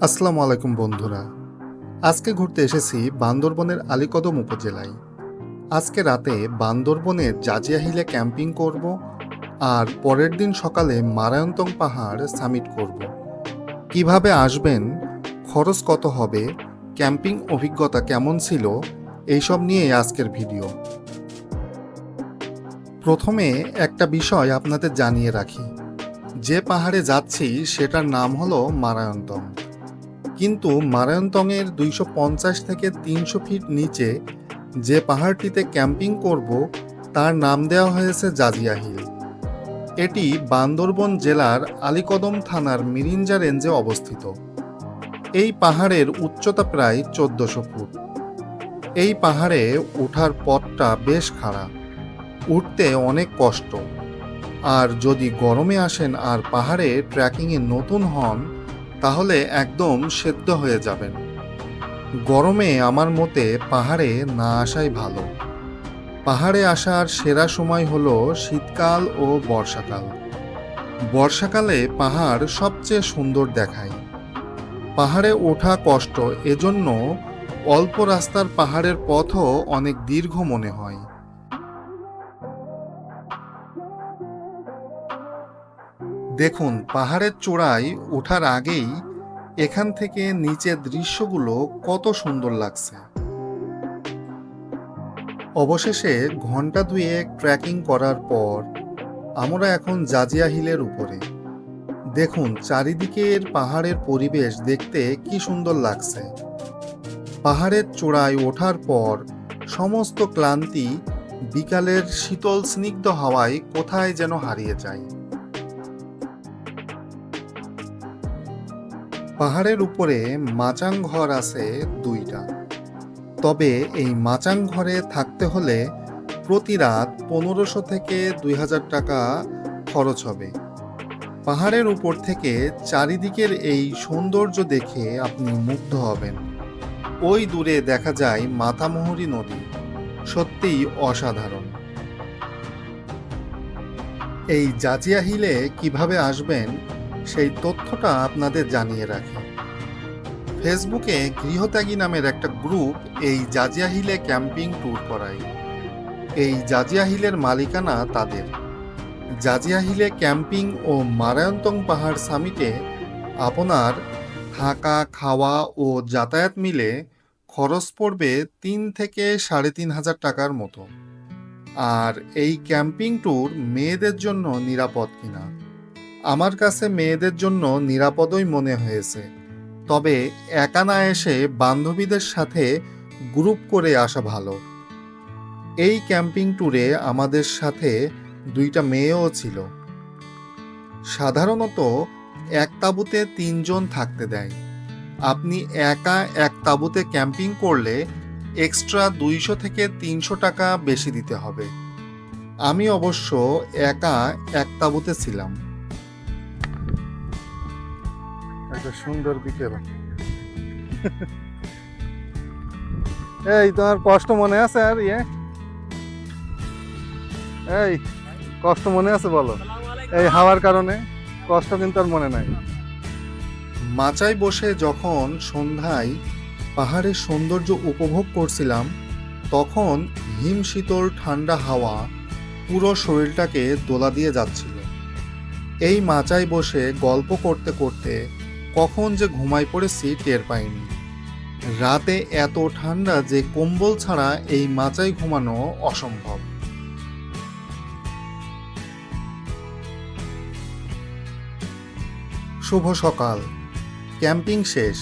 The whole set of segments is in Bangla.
আসসালামু আলাইকুম বন্ধুরা। আজকে ঘুরতে এসেছি বান্দরবনের আলীকদম উপজেলায়। আজকে রাতে বান্দরবনের জাজিয়া হিলে ক্যাম্পিং করব আর পরের দিন সকালে মারায়ন্তং পাহাড় সামিট করব। কীভাবে আসবেন, খরচ কত হবে, ক্যাম্পিং অভিজ্ঞতা কেমন ছিল, এইসব নিয়ে আজকের ভিডিও। প্রথমে একটা বিষয় আপনাদের জানিয়ে রাখি। যে পাহাড়ে যাচ্ছি সেটার নাম হলো মারায়ন্তং। কিন্তু মারায়ন্তংয়ের দুইশো পঞ্চাশ থেকে তিনশো ফিট নিচে যে পাহাড়টিতে ক্যাম্পিং করব, তার নাম দেওয়া হয়েছে জাজিয়া হিল। এটি বান্দরবন জেলার আলীকদম থানার মিরিঞ্জা রেঞ্জে অবস্থিত। এই পাহাড়ের উচ্চতা প্রায় চোদ্দশো ফুট। এই পাহাড়ে ওঠার পথটা বেশ খাড়া। উঠতে অনেক কষ্ট। আর যদি গরমে আসেন আর পাহাড়ে ট্রেকিংয়ে নতুন হন তাহলে একদম সেদ্ধ হয়ে যাবেন। গরমে আমার মতে পাহাড়ে না আসাই ভালো। পাহাড়ে আসার সেরা সময় হলো শীতকাল ও বর্ষাকাল। বর্ষাকালে পাহাড় সবচেয়ে সুন্দর দেখায়। পাহাড়ে ওঠা কষ্ট, এজন্য অল্প রাস্তার পাহাড়ের পথও অনেক দীর্ঘ মনে হয়। দেখুন, পাহাড়ের চূড়ায় ওঠার আগেই এখান থেকে নিচের দৃশ্যগুলো কত সুন্দর লাগছে। অবশেষে ঘণ্টা দুয়েক ট্রেকিং করার পর আমরা এখন জাজিয়া হিলের উপরে। দেখুন, চারিদিকের পাহাড়ের পরিবেশ দেখতে কি সুন্দর লাগছে। পাহাড়ের চূড়ায় ওঠার পর সমস্ত ক্লান্তি বিকালের শীতল স্নিগ্ধ হাওয়ায় কোথায় যেন হারিয়ে যায়। পাহাড়ের উপরে মাচাং ঘর আছে দুইটা। তবে এই মাচাং ঘরে থাকতে হলে প্রতি রাত পনেরোশো থেকে দুই হাজার টাকা খরচ হবে। পাহাড়ের উপর থেকে চারিদিকের এই সৌন্দর্য দেখে আপনি মুগ্ধ হবেন। ওই দূরে দেখা যায় মাথামোহরী নদী। সত্যিই অসাধারণ। এই জাজিয়া হিলে কীভাবে আসবেন সেই তথ্যটা আপনাদের জানিয়ে রাখি। ফেসবুকে গৃহত্যাগী নামের একটা গ্রুপ এই জাজিয়া হিলে ক্যাম্পিং ট্যুর করায়। এই জাজিয়া হিলের মালিকানা তাদের। জাজিয়া হিলে ক্যাম্পিং ও মারায়ন্তং পাহাড় সামিটে আপনার থাকা, খাওয়া ও যাতায়াত মিলে খরচ পড়বে তিন থেকে সাড়ে তিন হাজার টাকার মতো। আর এই ক্যাম্পিং ট্যুর মেয়েদের জন্য নিরাপদ কিনা? আমার কাছে মেয়েদের জন্য নিরাপদই মনে হয়েছে। তবে একা না এসে বান্ধবীদের সাথে গ্রুপ করে আসা ভালো। এই ক্যাম্পিং ট্যুরে আমাদের সাথে দুইটা মেয়েও ছিল। সাধারণত এক তাঁবুতে তিনজন থাকতে দেয়। আপনি একা এক তাঁবুতে ক্যাম্পিং করলে এক্সট্রা দুইশো থেকে তিনশো টাকা বেশি দিতে হবে। আমি অবশ্য একা এক তাঁবুতে ছিলাম। একটা সুন্দর বিকেল। এই তোমার কষ্ট মনে আছে আর ইয়ে? এই কষ্ট মনে আছে বলো। এই হাওয়ার কারণে কষ্ট কিন্তু আর মনে নাই। মাচায় বসে যখন সন্ধ্যায় পাহাড়ের সৌন্দর্য উপভোগ করছিলাম তখন হিম শীতল ঠান্ডা হাওয়া পুরো শরীরটাকে দোলা দিয়ে যাচ্ছিল। এই মাচায় বসে গল্প করতে করতে কখন যে ঘুমাই পড়েছি টের পাইনি রাতে এত ঠান্ডা যে কম্বল ছাড়া এই মাচায় ঘুমানো অসম্ভব। শুভ সকাল। ক্যাম্পিং শেষ।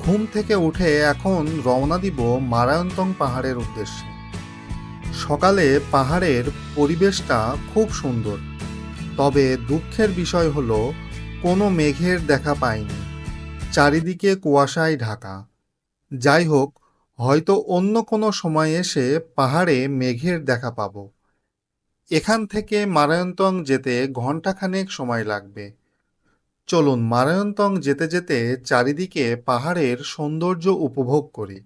ঘুম থেকে উঠে এখন রওনা দিব মারায়ন্তং পাহাড়ের উদ্দেশ্যে। সকালে পাহাড়ের পরিবেশটা খুব সুন্দর। তবে দুঃখের বিষয় হলো কোনো মেঘের দেখা পাইনি। চারিদিকে কুয়াশায় ঢাকা। যাই হোক, হয়তো অন্য কোনো সময় এসে পাহাড়ে মেঘের দেখা পাব। এখান থেকে মারায়ন্তং যেতে ঘন্টাখানেক সময় লাগবে। চলুন মারায়ন্তং যেতে যেতে চারিদিকে পাহাড়ের সৌন্দর্য উপভোগ করি।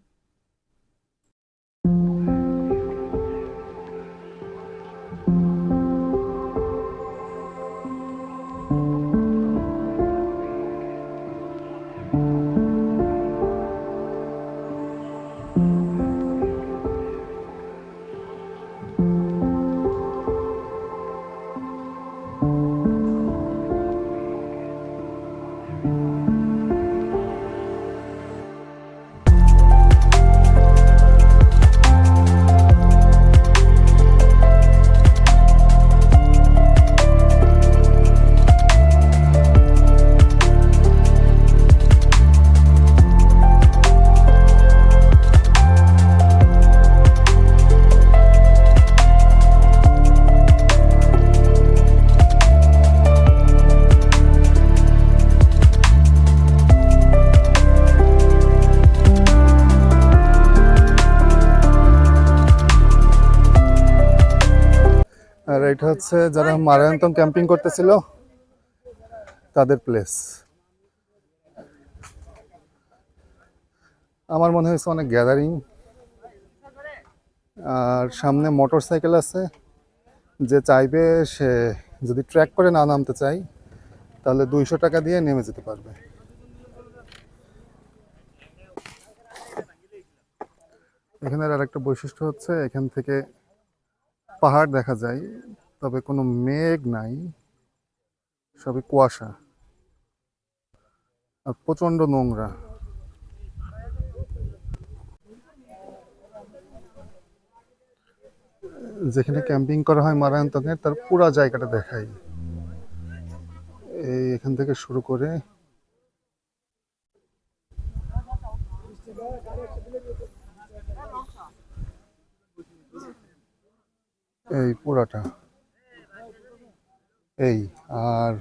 এটা হচ্ছে যারা মারায়ন্তম ক্যাম্পিং করতেছিল, তাদের প্লেস আমার মনে হয়েছে অনেক গ্যাদারিং আর সামনে মোটর সাইকেল আছে, যে চাইবে সে যদি ট্র্যাক করে না নামতে চাই তাহলে দুইশো টাকা দিয়ে নেমে যেতে পারবে। এখানের আর একটা বৈশিষ্ট্য হচ্ছে, এখান থেকে পাহাড় দেখা যায়। তবে কোনো মেঘ নাই, সবই কুয়াশা আর প্রচণ্ড নোংরা। যেখানে ক্যাম্পিং করা হয় মারায়ন্তকের তার পুরা জায়গাটা দেখাই। এই এখান থেকে শুরু করে এই পুরাটা। এই, আর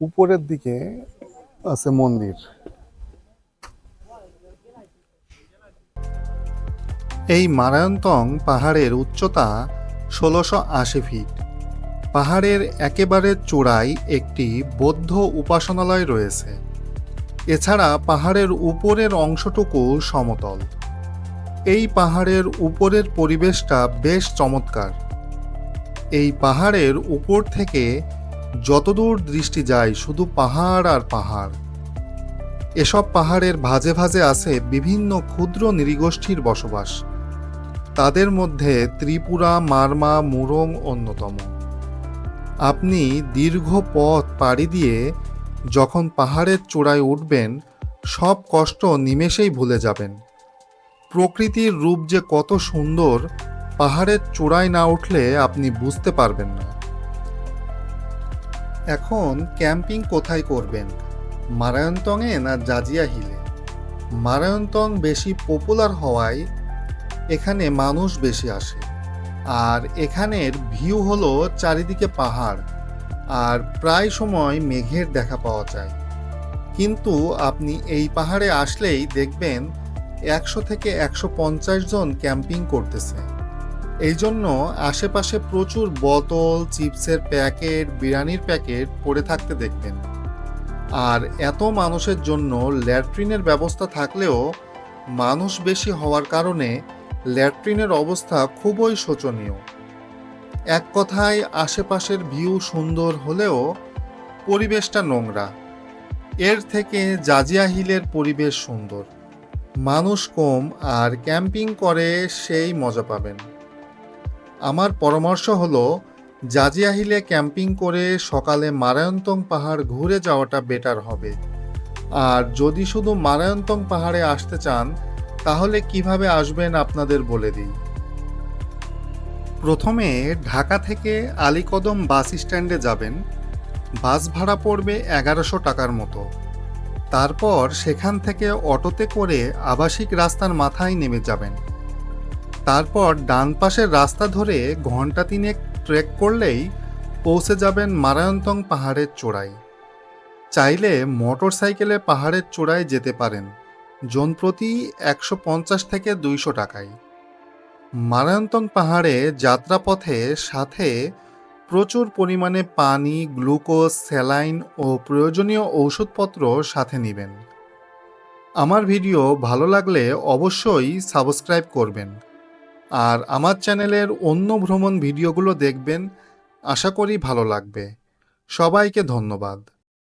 উপরের দিকে আছে মন্দির। এই মারায়ন্তং পাহাড়ের উচ্চতা ষোলোশো আশি ফিট। পাহাড়ের একেবারে চূড়ায় একটি বৌদ্ধ উপাসনালয় রয়েছে। এছাড়া পাহাড়ের উপরের অংশটুকু সমতল। এই পাহাড়ের উপরের পরিবেশটা বেশ চমৎকার। এই পাহাড়ের উপর থেকে যতদূর দৃষ্টি যায়, শুধু পাহাড় আর পাহাড়। এসব পাহাড়ের ভাজে ভাজে আছে বিভিন্ন ক্ষুদ্র নৃগোষ্ঠীর বসবাস। তাদের মধ্যে ত্রিপুরা, মারমা, মুরং অন্যতম। আপনি দীর্ঘ পথ পাড়ি দিয়ে যখন পাহাড়ের চূড়ায় উঠবেন, সব কষ্ট নিমেষেই ভুলে যাবেন। প্রকৃতির রূপ যে কত সুন্দর পাহাড়ের চূড়ায় না উঠলে আপনি বুঝতে পারবেন না। এখন ক্যাম্পিং কোথায় করবেন? মারায়ন্তংয়ে না জাজিয়া হিলে? মারায়ন্তং বেশি পপুলার হওয়ায় এখানে মানুষ বেশি আসে। আর এখানের ভিউ হলো চারিদিকে পাহাড়, আর প্রায় সময় মেঘের দেখা পাওয়া যায়। কিন্তু আপনি এই পাহাড়ে আসলেই দেখবেন একশো থেকে একশো পঞ্চাশ জন ক্যাম্পিং করতেছে। এই জন্য আশেপাশে প্রচুর বোতল, চিপসের প্যাকেট, বিরিয়ানির প্যাকেট পড়ে থাকতে দেখবেন আর এত মানুষের জন্য ল্যাট্রিনের ব্যবস্থা থাকলেও মানুষ বেশি হওয়ার কারণে ল্যাট্রিনের অবস্থা খুবই শোচনীয়। এক কথায়, আশেপাশের ভিউ সুন্দর হলেও পরিবেশটা নোংরা। এর থেকে জাজিয়া হিলের পরিবেশ সুন্দর। মানুষ কম আর ক্যাম্পিং করে সেই মজা পাবেন। আমার পরামর্শ হলো, জাজিয়া হিলে ক্যাম্পিং করে সকালে মারায়ন্তং পাহাড় ঘুরে যাওয়াটা বেটার হবে। আর যদি শুধু মারায়ন্তং পাহাড়ে আসতে চান, তাহলে কীভাবে আসবেন আপনাদের বলে দিই। প্রথমে ঢাকা থেকে আলীকদম বাস স্ট্যান্ডে যাবেন। বাস ভাড়া পড়বে এগারোশো টাকার মতো। তারপর সেখান থেকে অটোতে করে আবাসিক রাস্তার মাথায় নেমে যাবেন। তারপর ডান পাশের রাস্তা ধরে ঘণ্টা তিনেক ট্রেক করলেই পৌঁছে যাবেন মারায়ন্তং পাহাড়ের চূড়ায়। চাইলে মোটর সাইকেলে পাহাড়ের চূড়ায় যেতে পারেন, জন প্রতি একশো পঞ্চাশ থেকে দুইশো টাকায়। মারায়ন্তং পাহাড়ে যাত্রাপথে সাথে প্রচুর পরিমাণে পানি, গ্লুকোজ, স্যালাইন ও প্রয়োজনীয় ঔষধপত্র সাথে নেবেন। আমার ভিডিও ভালো লাগলে অবশ্যই সাবস্ক্রাইব করবেন। আর আমার চ্যানেলের অন্য ভ্রমণ ভিডিওগুলো দেখবেন। আশা করি ভালো লাগবে। সবাইকে ধন্যবাদ।